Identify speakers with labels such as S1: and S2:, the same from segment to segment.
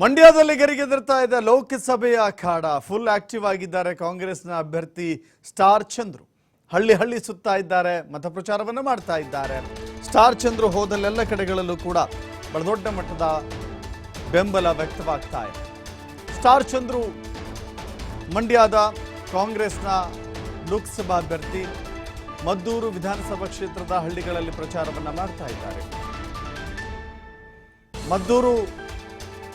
S1: ಮಂಡ್ಯದಲ್ಲಿ ಗರಿಗೆದರ್ತಾ ಇದೆ ಲೋಕಸಭೆಯ ಅಖಾಡ. ಫುಲ್ ಆಕ್ಟಿವ್ ಆಗಿದ್ದಾರೆ ಕಾಂಗ್ರೆಸ್ನ ಅಭ್ಯರ್ಥಿ ಸ್ಟಾರ್ ಚಂದ್ರು. ಹಳ್ಳಿ ಹಳ್ಳಿ ಸುತ್ತಾ ಇದ್ದಾರೆ ಮತ ಪ್ರಚಾರವನ್ನು ಮಾಡ್ತಾ ಇದ್ದಾರೆ. ಸ್ಟಾರ್ ಚಂದ್ರು ಹೋದಲ್ಲೆಲ್ಲ ಕಡೆಗಳಲ್ಲೂ ಕೂಡ ಬಹಳ ದೊಡ್ಡ ಮಟ್ಟದ ಬೆಂಬಲ ವ್ಯಕ್ತವಾಗ್ತಾ ಇದೆ. ಸ್ಟಾರ್ ಚಂದ್ರು ಮಂಡ್ಯದ ಕಾಂಗ್ರೆಸ್ನ ಲೋಕಸಭಾ ಅಭ್ಯರ್ಥಿ, ಮದ್ದೂರು ವಿಧಾನಸಭಾ ಕ್ಷೇತ್ರದ ಹಳ್ಳಿಗಳಲ್ಲಿ ಪ್ರಚಾರವನ್ನು ಮಾಡ್ತಾ ಇದ್ದಾರೆ. ಮದ್ದೂರು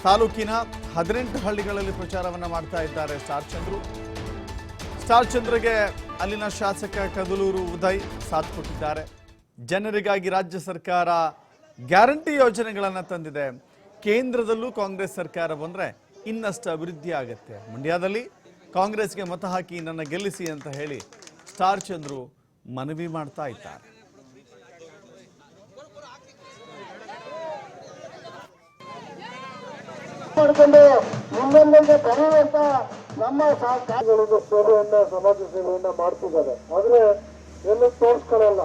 S1: ತಾಲೂಕಿನ ಹದಿನೆಂಟು ಹಳ್ಳಿಗಳಲ್ಲಿ ಪ್ರಚಾರವನ್ನ ಮಾಡ್ತಾ ಇದ್ದಾರೆ ಸ್ಟಾರ್ ಚಂದ್ರು. ಸ್ಟಾರ್ ಚಂದ್ರಗೆ ಅಲ್ಲಿನ ಶಾಸಕ ಕದಲೂರು ಉದಯ್ ಸಾಥ್ ಕೊಟ್ಟಿದ್ದಾರೆ. ಜನರಿಗಾಗಿ ರಾಜ್ಯ ಸರ್ಕಾರ ಗ್ಯಾರಂಟಿ ಯೋಜನೆಗಳನ್ನು ತಂದಿದೆ. ಕೇಂದ್ರದಲ್ಲೂ ಕಾಂಗ್ರೆಸ್ ಸರ್ಕಾರ ಬಂದ್ರೆ ಇನ್ನಷ್ಟು ಅಭಿವೃದ್ಧಿ ಆಗುತ್ತೆ. ಮಂಡ್ಯದಲ್ಲಿ ಕಾಂಗ್ರೆಸ್ಗೆ ಮತ ಹಾಕಿ ನನ್ನ ಗೆಲ್ಲಿಸಿ ಅಂತ ಹೇಳಿ ಸ್ಟಾರ್ ಚಂದ್ರು ಮನವಿ ಮಾಡ್ತಾ ಇದ್ದಾರೆ.
S2: ಮಾಡಿಕೊಂಡು ನಿಮ್ಮೊಂದಿಗೆ ಬೆರೆಯುವಂತ ನಮ್ಮ ಸಹಕಾರಿಗಳಿಂದ ಸೇವೆಯನ್ನ ಸಮಾಜ ಸೇವೆಯನ್ನ ಮಾಡ್ತಿದ್ದಾರೆ. ಆದ್ರೆ ಎಲ್ಲೂ ತೋರಿಸ್ಕೊಳ್ಳಲ್ಲ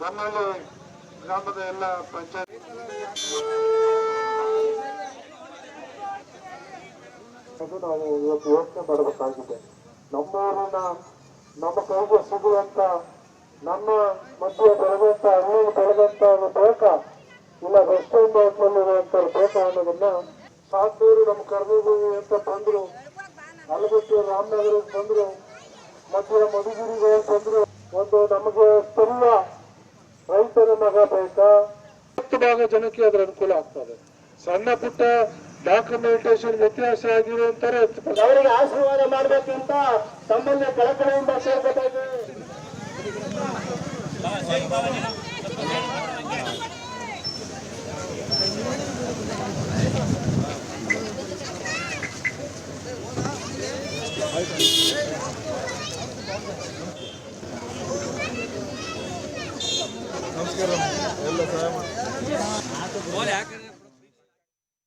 S2: ನಮ್ಮಲ್ಲಿ ಗ್ರಾಮದ ಎಲ್ಲ ಪಂಚಾಯತ್ ಅದು ನಾವು ಇವತ್ತು ಯೋಚನೆ ಮಾಡಬೇಕಾಗಿದೆ. ನಮ್ಮೂರನ್ನ ನಮ್ಮ ಕೈಗೆ ಸಿಗುವಂತ, ನಮ್ಮ ಮಧ್ಯೆ ಬೆಳೆದಂತ ಹಳ್ಳಿ ಬೆಳೆದಂತ ಒಂದು ಬೇಕ ಇಲ್ಲ ವೆಸ್ಟರ್ನ್ ಬ್ಯಾಂಕ್ನಲ್ಲಿರುವಂತ ಬೇಕ ಅನ್ನೋದನ್ನ ಸಾತೂರು ನಮ್ಮ ಕರ್ನೂರು ಅಂತ ಬಂದ್ರು ಅಲಗಟ್ಟಿ ರಾಮನಗರಕ್ಕೆ ಬಂದ್ರು, ಮಧ್ಯ ಮಧುಗಿರಿಗೆ ಬಂದ್ರು, ಒಂದು ನಮಗೆ ಸ್ಥಳೀಯ ರೈತರ ಮಗ ಬೇಕಾ ಹತ್ತು ಭಾಗ ಜನಕ್ಕೆ ಅದರ ಅನುಕೂಲ ಆಗ್ತದೆ. ಸಣ್ಣ ಪುಟ್ಟ ಡಾಕ್ಯುಮೆಂಟೇಶನ್ ವ್ಯತ್ಯಾಸ ಆಗಿರುವಂತಾರೆ ಅವರಿಗೆ ಆಶೀರ್ವಾದ ಮಾಡಬೇಕಂತ ತಮ್ಮಲ್ಲಿ ಕಳಕಳಿಯಿಂದ ಸೇರ್ಬೇಕಾಗಿದೆ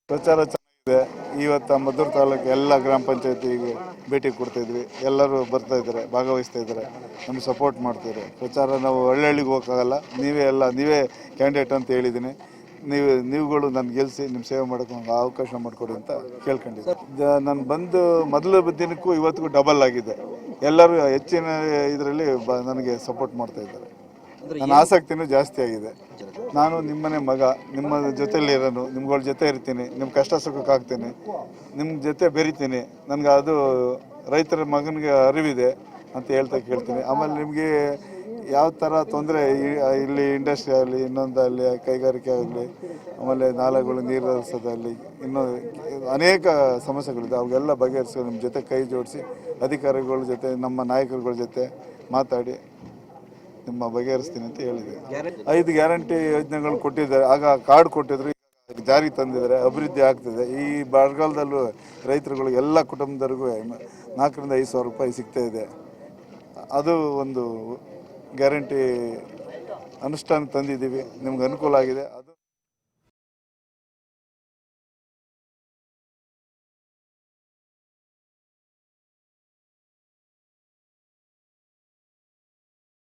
S3: ಪ್ರಚಾರ ಚೆನ್ನಾಗಿದೆ. ಇವತ್ತು ಮದ್ದೂರು ತಾಲೂಕು ಎಲ್ಲ ಗ್ರಾಮ ಪಂಚಾಯತಿಗೆ ಭೇಟಿ ಕೊಡ್ತಾಯಿದ್ವಿ ಎಲ್ಲರೂ ಬರ್ತಾ ಇದ್ದಾರೆ, ಭಾಗವಹಿಸ್ತಾ ಇದ್ದಾರೆ. ನಮ್ಗೆ ಸಪೋರ್ಟ್ ಮಾಡ್ತಾರೆ ಪ್ರಚಾರ ನಾವು ಹಳ್ಳಿಗೆ ಹೋಗೋಕ್ಕಾಗಲ್ಲ. ನೀವೇ ಎಲ್ಲ, ನೀವೇ ಕ್ಯಾಂಡಿಡೇಟ್ ಅಂತ ಹೇಳಿದ್ದೀನಿ. ನೀವು, ನೀವುಗಳು ನನ್ನ ಗೆಲ್ಲಿಸಿ ನಿಮ್ಮ ಸೇವೆ ಮಾಡೋಕ್ಕೆ ಒಂದು ಅವಕಾಶ ಮಾಡಿಕೊಡಿ ಅಂತ ಕೇಳ್ಕೊಂಡಿದ್ದೆ ನಾನು ಬಂದು ಮೊದಲ ದಿನಕ್ಕೂ ಇವತ್ತಿಗೂ ಡಬಲ್ ಆಗಿದೆ. ಎಲ್ಲರೂ ಹೆಚ್ಚಿನ ಇದರಲ್ಲಿ ನನಗೆ ಸಪೋರ್ಟ್ ಮಾಡ್ತಾ ಇದ್ದಾರೆ. ನನ್ನ ಆಸಕ್ತಿನೂ ಜಾಸ್ತಿ ಆಗಿದೆ. ನಾನು ನಿಮ್ಮನೆ ಮಗ ನಿಮ್ಮ ಜೊತೆಲಿ ಇರೋನು ನಿಮ್ಗಳ ಜೊತೆ ಇರ್ತೀನಿ ನಿಮ್ಮ ಕಷ್ಟ ಸುಖಕ್ಕೆ ಆಗ್ತೀನಿ ನಿಮ್ಮ ಜೊತೆ ಬೆರಿತೀನಿ ನನಗೆ ಅದು ರೈತರ ಮಗನಿಗೆ ಅರಿವಿದೆ ಅಂತ ಹೇಳ್ತಾ ಕೇಳ್ತೀನಿ. ಆಮೇಲೆ ನಿಮಗೆ ಯಾವ ಥರ ತೊಂದರೆ ಇಲ್ಲಿ ಇಂಡಸ್ಟ್ರಿ ಆಗಲಿ ಇನ್ನೊಂದಲ್ಲಿ ಕೈಗಾರಿಕೆ ಆಗಲಿ ಆಮೇಲೆ ನಾಲೆಗಳು ನೀರು ಹರಿಸೋದಾಗಲಿ ಇನ್ನೂ ಅನೇಕ ಸಮಸ್ಯೆಗಳಿದೆ. ಅವೆಲ್ಲ ಬಗೆಹರಿಸಿ ನಿಮ್ಮ ಜೊತೆ ಕೈ ಜೋಡಿಸಿ ಅಧಿಕಾರಿಗಳ ಜೊತೆ ನಮ್ಮ ನಾಯಕರುಗಳ ಜೊತೆ ಮಾತಾಡಿ ನಿಮ್ಮ ಬಗೆಹರಿಸ್ತೀನಿ ಅಂತ ಹೇಳಿದೆ. ಐದು ಗ್ಯಾರಂಟಿ ಯೋಜನೆಗಳು ಕೊಟ್ಟಿದ್ದಾರೆ. ಆಗ ಕಾರ್ಡ್ ಕೊಟ್ಟಿದ್ರು ಜಾರಿ ತಂದಿದ್ದಾರೆ ಅಭಿವೃದ್ಧಿ ಆಗ್ತಿದೆ. ಈ ಬರಗಾಲದಲ್ಲೂ ರೈತರುಗಳು ಎಲ್ಲ ಕುಟುಂಬದವ್ರಿಗೂ ನಾಲ್ಕರಿಂದ ಐದು ಸಾವಿರ ರೂಪಾಯಿ ಸಿಗ್ತಾ ಇದೆ. ಅದು ಒಂದು ಗ್ಯಾರಂಟಿ ಅನುಷ್ಠಾನ ತಂದಿದ್ದೀವಿ. ನಿಮ್ಗೆ ಅನುಕೂಲ ಆಗಿದೆ. ಅದು